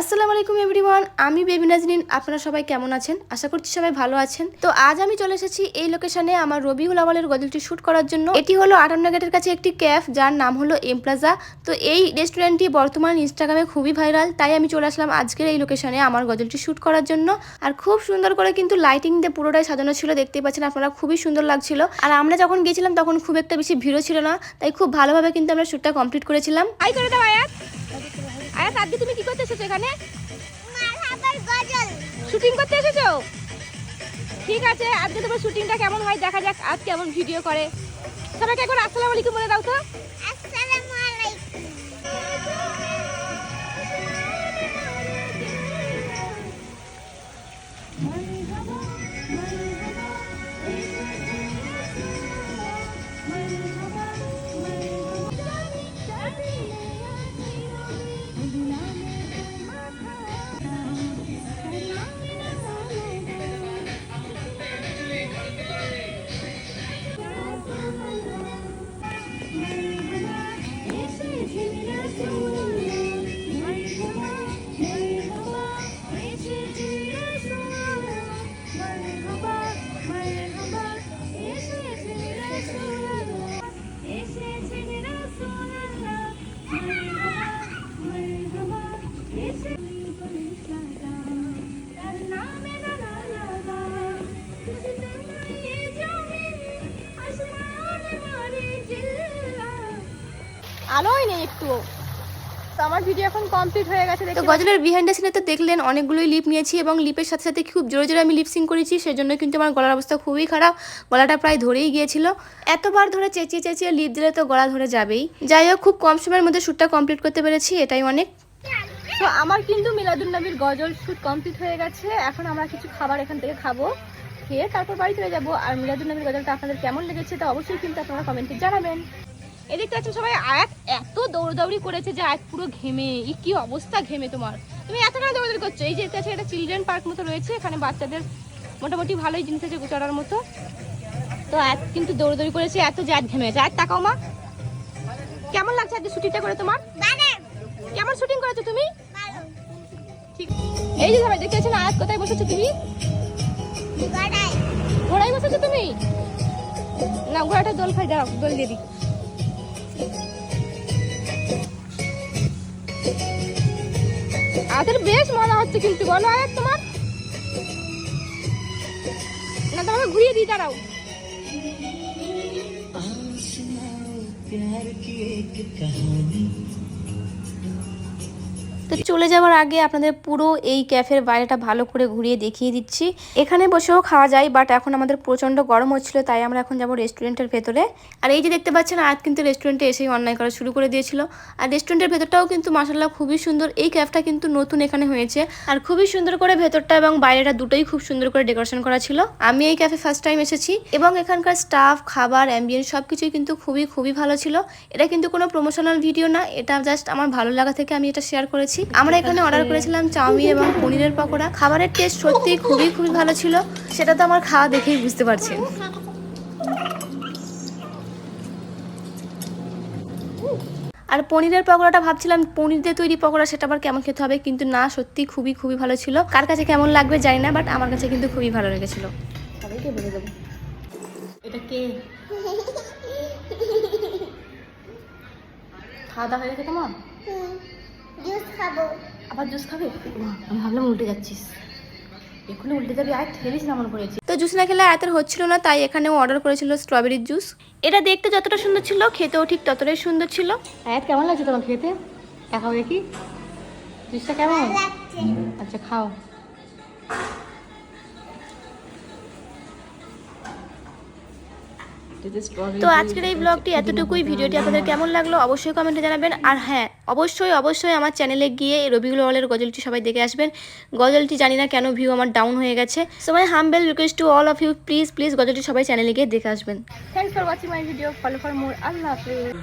আসসালামু আলাইকুম এভরিওয়ান, আমি বেবি নাজরিন আপনারা সবাই কেমন আছেন? আশা করছি সবাই ভালো আছেন। তো আজ আমি চলে এসেছি এই লোকেশনে আমার রবিউল আওয়ালের গজলটি শ্যুট করার জন্য। এটি হলো আটান্ন গেটের কাছে একটি ক্যাফ, যার নাম হলো এম প্লাজা। তো এই রেস্টুরেন্টটি বর্তমান ইনস্টাগ্রামে খুবই ভাইরাল, তাই আমি চলে আসলাম আজকের এই লোকেশনে আমার গজলটি শ্যুট করার জন্য। আর খুব সুন্দর করে কিন্তু লাইটিং দিয়ে পুরোটাই সাজানো ছিল, দেখতেই পাচ্ছেন আপনারা, খুবই সুন্দর লাগছিল। আর আমরা যখন গেছিলাম তখন খুব একটা বেশি ভিড়ও ছিল না, তাই খুব ভালোভাবে কিন্তু আমরা শ্যুটটা কমপ্লিট করেছিলাম। আয়াত আজকে তুমি কি করতে এসেছ এখানে? শুটিং করতে এসেছ? ঠিক আছে আজকে তোমার শুটিংটা কেমন হয় দেখা যাক আজ কেমন ভিডিও করে। সবাইকে এখন আসসালামু আলাইকুম বলে দাও তো। আলোই নেই একটু। তো আমার ভিডিও এখন কমপ্লিট হয়ে গেছে তো গজলের বিহাইন্ড দ্য সিনে তো দেখলেন অনেকগুলোই লিপ নিয়েছি এবং লিপের সাথে সাথে খুব জোরে জোরে আমি লিপসিং করেছি সেজন্য কিন্তু আমার গলার অবস্থা খুবই খারাপ। গলাটা প্রায় ধরেই গিয়েছিল। এতবার ধরে চেঁচিয়ে চেঁচিয়ে লিপ দিলে তো গলা ধরে যাবেই। যাই হোক খুব কম সময়ের মধ্যে শ্যুটটা কমপ্লিট করতে পেরেছি এটাই অনেক। তো আমার কিন্তু মিলাদুল নবীর গজল শুট কমপ্লিট হয়ে গেছে। এখন আমরা কিছু খাবার এখান থেকে খাব খেয়ে তারপর বাড়ি চলে যাব। আর মিলাদুল নবীর গজলটা আপনাদের কেমন লেগেছে তা অবশ্যই কিন্তু আপনারা কমেন্টে জানাবেন। এদিকে আছে সবাই আয়াত এত দৌড়দৌড়ি করেছে যে আয়াত পুরো ঘেমে, ই কি অবস্থা ঘেমে তোমার? তুমি এত কেন দৌড়দৌড়ি করছ? এই যে কাছে একটা চিলড্রেন পার্ক মতো রয়েছে, এখানে বাচ্চাদের মোটামুটি ভালোই জিনিস আছে চড়ার মতো। তো আয়াত কিন্তু দৌড়দৌড়ি করেছে, এত আয়াত ঘেমে গেছে আয়াত, তাকাও মা। কেমন লাগছে আজকে শুটিংটা করে তোমার? কেমন শুটিং করেছ তুমি? ঠিক। এই যে সবাই দেখতে পাচ্ছেন আয়াত কোথায় বসেছো তুমি? ঘোড়ায় বসেছো তুমি? না, ঘোড়াটা দোল খাই দাও দোল দিয়ে দিই। আয়াতের বেশ মজা হচ্ছে কিন্তু বলো আয়াত তোমার। না তোমাকে ঘুরিয়ে দিই দাঁড়াও। তো চলে যাওয়ার আগে আপনাদের পুরো এই ক্যাফের বাইরেটা ভালো করে ঘুরিয়ে দেখিয়ে দিচ্ছি। এখানে বসেও খাওয়া যায় বাট এখন আমাদের প্রচণ্ড গরম হচ্ছিল তাই আমরা এখন যাব রেস্টুরেন্টের ভেতরে। আর এই যে দেখতে পাচ্ছেন আজ কিন্তু রেস্টুরেন্টে এসেই অন্যায় করা শুরু করে দিয়েছিল। আর রেস্টুরেন্টের ভেতরটাও কিন্তু মাসাল্লাহ খুবই সুন্দর এই ক্যাফটা কিন্তু নতুন এখানে হয়েছে। আর খুবই সুন্দর করে ভেতরটা এবং বাইরেটা দুটোই খুব সুন্দর করে ডেকোরেশন করা ছিল। আমি এই ক্যাফে ফার্স্ট টাইম এসেছি এবং এখানকার স্টাফ খাবার অ্যাম্বিয়েন্স সব কিছুই কিন্তু খুবই খুবই ভালো ছিল। এটা কিন্তু কোনো প্রমোশনাল ভিডিও না এটা জাস্ট আমার ভালো লাগা থেকে আমি এটা শেয়ার করেছি। আমরা এখানে অর্ডার করেছিলাম চাউমিন এবং পনিরের পকোড়া। খাবারের টেস্ট সত্যি খুবই খুবই ভালো ছিল। সেটা তো আমার খাওয়া দেখেই বুঝতে পারছেন। আর পনিরের পকোড়াটা ভাবছিলাম পনির দিয়ে তৈরি পকোড়া সেটা আবার কেমন খেতে হবে? কিন্তু না সত্যি খুবই খুবই ভালো ছিল। কার কাছে কেমন লাগবে জানি না বাট আমার কাছে কিন্তু খুবই ভালো লেগেছিল। এটা কে? খাওয়া দাওয়া হয়ে গেছে তোমার? জুস খাব। আবার জুস খাবে? আমি ভাবলাম উল্টে যাচ্ছিস। এক্ষুনি উল্টে যাবি আর খেলিস না মনে করেছি তো জুস না খেলে আয়াতের হচ্ছিল না তাই এখানে অর্ডার করেছিল স্ট্রবেরির জুস এটা দেখতে যতটা সুন্দর ছিল খেতেও ঠিক ততটাই সুন্দর ছিল। আয়াত কেমন লাগছে তোমার খেতে? দেখাও দেখি। জুসটা কেমন? আচ্ছা খাও। তো আজকের এই ব্লগটি এতটুকুই। ভিডিওটি আপনাদের কেমন লাগল অবশ্যই কমেন্টে জানাবেন। আর হ্যাঁ অবশ্যই অবশ্যই আমার চ্যানেলে গিয়ে রবিউল অলের গজলটি সবাই দেখে আসবেন। গজলটি জানি না কেন ভিউ আমার ডাউন হয়ে গেছে। So my humble request to all of you please please গজলটি সবাই চ্যানেলে গিয়ে দেখে আসবেন। Thank for watching my video follow for more আল্লাহ হাফেজ।